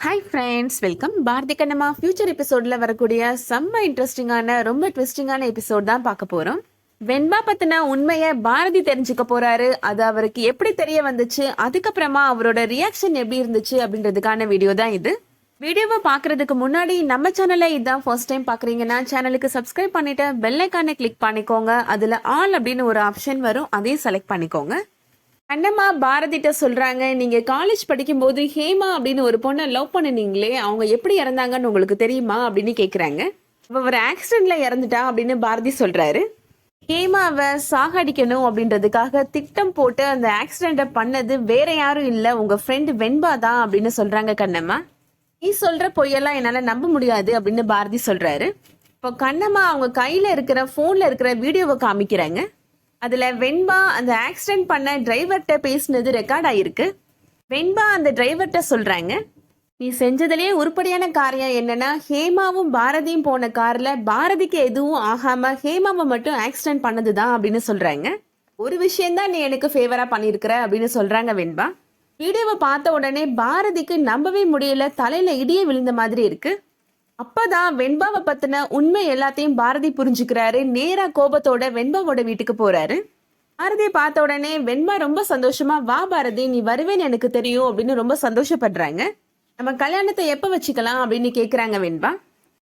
Hi friends welcome Bharathi Kannamma future எபிசோடில் வரக்கூடிய செம்ம இன்ட்ரெஸ்டிங்கான ரொம்ப ட்விஸ்டிங்கான எபிசோட் தான் பார்க்க போகிறோம் வெண்பா பத்தின உண்மையை பாரதி தெரிஞ்சுக்க போறாரு. அது அவருக்கு எப்படி தெரிய வந்துச்சு? அதுக்கப்புறமா அவரோட ரியாக்ஷன் எப்படி இருந்துச்சு அப்படின்றதுக்கான வீடியோ தான் இது. வீடியோவை பார்க்கறதுக்கு முன்னாடி நம்ம சேனலை இதான் ஃபர்ஸ்ட் டைம் பார்க்குறீங்கன்னா சேனலுக்கு சப்ஸ்கிரைப் பண்ணிட்டு பெல் கிளிக் பண்ணிக்கோங்க. அதில் ஆல் அப்படின்னு ஒரு ஆப்ஷன் வரும். அதையும் செலக்ட் பண்ணிக்கோங்க. அண்ணம்மா பாரதிட்ட சொல்றாங்க நீங்க காலேஜ் படிக்கும்போது ஹேமா அப்படின்னு ஒரு பொண்ணை லவ் பண்ணுனீங்களே அவங்க எப்படி இறந்தாங்கன்னு உங்களுக்கு தெரியுமா அப்படின்னு கேக்குறாங்க. ஒரு ஆக்சிடென்ட்ல இறந்துட்டா அப்படின்னு பாரதி சொல்றாரு. ஹேமாவை சாகடிக்கணும் அப்படின்றதுக்காக திட்டம் போட்டு அந்த ஆக்சிடென்ட்டை பண்ணது வேற யாரும் இல்ல உங்க ஃப்ரெண்டு வெண்பா தான் அப்படின்னு சொல்றாங்க கண்ணம்மா. நீ சொல்ற பொய்யெல்லாம் என்னால நம்ப முடியாது அப்படின்னு பாரதி சொல்றாரு. இப்போ கண்ணம்மா அவங்க கையில இருக்கிற போன்ல இருக்கிற வீடியோவை காமிக்கிறாங்க. அதுல வெண்பா அந்த ஆக்சிடென்ட் பண்ண டிரைவர்கிட்ட பேசினது ரெக்கார்ட் ஆயிருக்கு. வெண்பா அந்த டிரைவர்கிட்ட சொல்றாங்க நீ செஞ்சதுலேயே உருப்படியான காரியம் என்னன்னா ஹேமாவும் பாரதியும் போன கார்ல பாரதிக்கு எதுவும் ஆகாம ஹேமாவை மட்டும் ஆக்சிடென்ட் பண்ணதுதான் அப்படின்னு சொல்றாங்க. ஒரு விஷயம்தான் நீ எனக்கு ஃபேவரா பண்ணியிருக்கிற அப்படின்னு சொல்றாங்க வெண்பா. வீடியோவை பார்த்த உடனே பாரதிக்கு நம்பவே முடியல தலையில இடியே விழுந்த மாதிரி இருக்கு. அப்பதான் வெண்பாவை பத்தின உண்மை எல்லாத்தையும் பாரதி புரிஞ்சுக்கிறாரு. நேரா கோபத்தோட வெண்பாவோட வீட்டுக்கு போறாரு. பாரதியை பார்த்த உடனே வெண்பா ரொம்ப சந்தோஷமா வா பாரதி நீ வருவேன்னு எனக்கு தெரியும் அப்படின்னு ரொம்ப சந்தோஷப்படுறாங்க. நம்ம கல்யாணத்தை எப்ப வச்சுக்கலாம்? அப்படின்னு கேக்குறாங்க வெண்பா.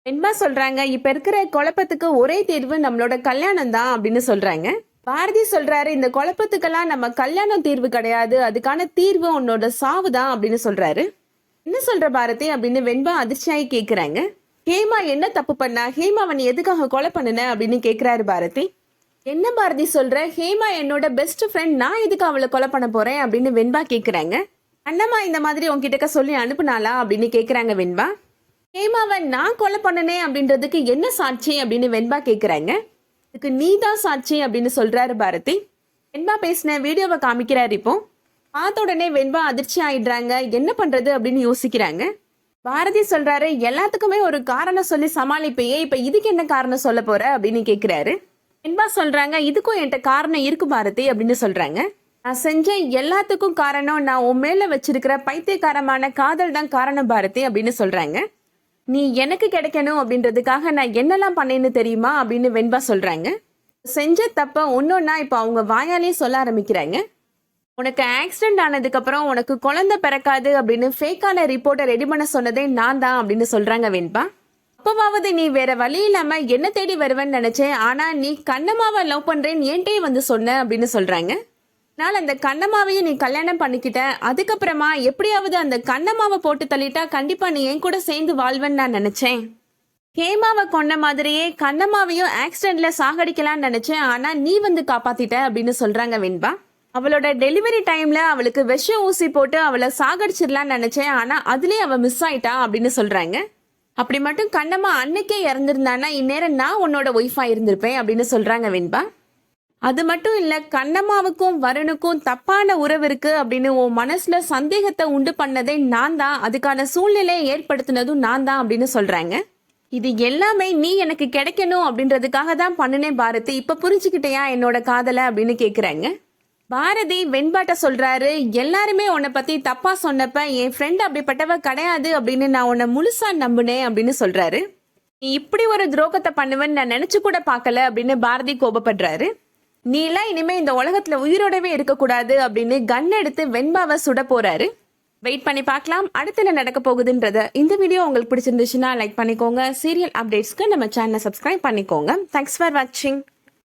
வெண்பா சொல்றாங்க இப்ப இருக்கிற குழப்பத்துக்கு ஒரே தீர்வு நம்மளோட கல்யாணம் தான் அப்படின்னு சொல்றாங்க. பாரதி சொல்றாரு இந்த குழப்பத்துக்கெல்லாம் நம்ம கல்யாணம் தீர்வு கிடையாது. அதுக்கான தீர்வு உன்னோட சாவு தான் அப்படின்னு சொல்றாரு. என்ன சொல்ற பாரதி? அப்படின்னு வெண்பா அதிர்ச்சியாகி கேக்குறாங்க. ஹேமா என்ன தப்பு பண்ணா? ஹேமாவை நீ எதுக்காக கொலை பண்ணுன? அப்படின்னு கேட்குறாரு பாரதி. என்ன பாரதி சொல்ற? ஹேமா என்னோட பெஸ்ட் ஃப்ரெண்ட் நான் எதுக்கு அவளை கொலை பண்ண போறேன்? அப்படின்னு வெண்பா கேட்குறாங்க அண்ணம்மா இந்த மாதிரி உங்ககிட்ட சொல்லி அனுப்புனாளா? அப்படின்னு கேட்குறாங்க வெண்பா. ஹேமாவை நான் கொலை பண்ணனே அப்படின்றதுக்கு என்ன சாட்சி? அப்படின்னு வெண்பா கேட்குறாங்க இதுக்கு நீ தான் சாட்சி அப்படின்னு சொல்றாரு பாரதி. வெண்பா பேசின வீடியோவை காமிக்கிறாரு இப்போ. பார்த்த உடனே வெண்பா அதிர்ச்சி ஆயிடுறாங்க. என்ன பண்றது அப்படின்னு யோசிக்கிறாங்க. பாரதி சொல்றாரு எல்லாத்துக்குமே ஒரு காரணம் சொல்லி சமாளிப்பையே இப்ப இதுக்கு என்ன காரணம் சொல்ல போற அப்படின்னு கேக்குறாரு. வெண்பா சொல்றாங்க இதுக்கும் என்கிட்ட காரணம் இருக்கு பாரதி அப்படின்னு சொல்றாங்க. நான் செஞ்ச எல்லாத்துக்கும் காரணம் நான் உன் மேல வச்சிருக்கிற பைத்தியக்காரமான காதல் தான் காரணம் பாரதி அப்படின்னு சொல்றாங்க. நீ எனக்கு கிடைக்கணும் அப்படின்றதுக்காக நான் என்னெல்லாம் பண்ணேன்னு தெரியுமா அப்படின்னு வெண்பா சொல்றாங்க. செஞ்ச தப்ப ஒன்னொன்னா இப்ப அவங்க வாயாலே சொல்ல ஆரம்பிக்கிறாங்க. உனக்கு ஆக்சிடென்ட் ஆனதுக்கு அப்புறம் உனக்கு குழந்தை பிறக்காது அப்படின்னு ஃபேக்கான ரிப்போர்ட்டை ரெடி பண்ண சொன்னதே நான் தான் அப்படின்னு சொல்றாங்க வெண்பா. அப்பவாவது நீ வேற வழி இல்லாம என்ன தேடி வருவேன்னு நினைச்சேன் ஆனா நீ கண்ணம்மாவை லவ் பண்றேன்னு ஏன்ட்டே வந்து சொன்ன அப்படின்னு சொல்றாங்க. நான் அந்த கண்ணம்மாவையும் நீ கல்யாணம் பண்ணிக்கிட்ட அதுக்கப்புறமா எப்படியாவது அந்த கண்ணம்மாவை போட்டு தள்ளிட்டா கண்டிப்பா நீ என் கூட சேர்ந்து வாழ்வேன்னு நான் நினைச்சேன். ஹேமாவை கொண்ட மாதிரியே கண்ணம்மாவையும் ஆக்சிடென்ட்ல சாகடிக்கலாம்னு நினைச்சேன் ஆனா நீ வந்து காப்பாத்திட்ட அப்படின்னு சொல்றாங்க வெண்பா. அவளோட டெலிவரி டைம்ல அவளுக்கு விஷ ஊசி போட்டு அவளை சாகடிச்சிடலான்னு நினைச்சேன். ஆனா அதுலயே அவ மிஸ் ஆயிட்டா அப்படின்னு சொல்றாங்க. அப்படி மட்டும் கண்ணம்மா அன்னைக்கே இறந்திருந்தானா? இந்நேரம் நான் உன்னோட ஒய்ஃபா இருந்திருப்பேன் அப்படின்னு சொல்றாங்க வெண்பா. அது மட்டும் இல்ல கண்ணம்மாவுக்கும் வருணுக்கும் தப்பான உறவு இருக்கு அப்படின்னு உன் மனசுல சந்தேகத்தை உண்டு பண்ணதே நான் தான். அதுக்கான சூழ்நிலையை ஏற்படுத்தினதும் நான் தான் அப்படின்னு சொல்றாங்க. இது எல்லாமே நீ எனக்கு கிடைக்கணும் அப்படின்றதுக்காக தான் பண்ணுனேன் பாரதி. இப்ப புரிஞ்சுக்கிட்டயா என்னோட காதலை அப்படின்னு கேக்குறாங்க. பாரதி வெண்பாட்ட சொல்றாரு எல்லாருமே உன்னை பத்தி தப்பா சொன்னப்ப என் ஃப்ரெண்ட் அப்படிப்பட்டவ கிடையாது அப்படின்னு நான் உன்னை முழுசா நம்புனேன் அப்படின்னு சொல்றாரு. நீ இப்படி ஒரு துரோகத்தை பண்ணுவேன்னு நான் நினைச்சு கூட பார்க்கல அப்படின்னு பாரதி கோபப்படுறாரு. நீ எல்லாம் இனிமே இந்த உலகத்துல உயிரோடவே இருக்கக்கூடாது அப்படின்னு கன் எடுத்து வெண்பாவை சுட போறாரு. வெயிட் பண்ணி பார்க்கலாம் அடுத்து என்ன நடக்க போகுதுன்றத. இந்த வீடியோ உங்களுக்கு பிடிச்சிருந்துச்சுன்னா லைக் பண்ணிக்கோங்க. சீரியல் அப்டேட்ஸ்க்கு நம்ம சேனலை சப்ஸ்கிரைப் பண்ணிக்கோங்க. தேங்க்ஸ் ஃபார் வாட்சிங்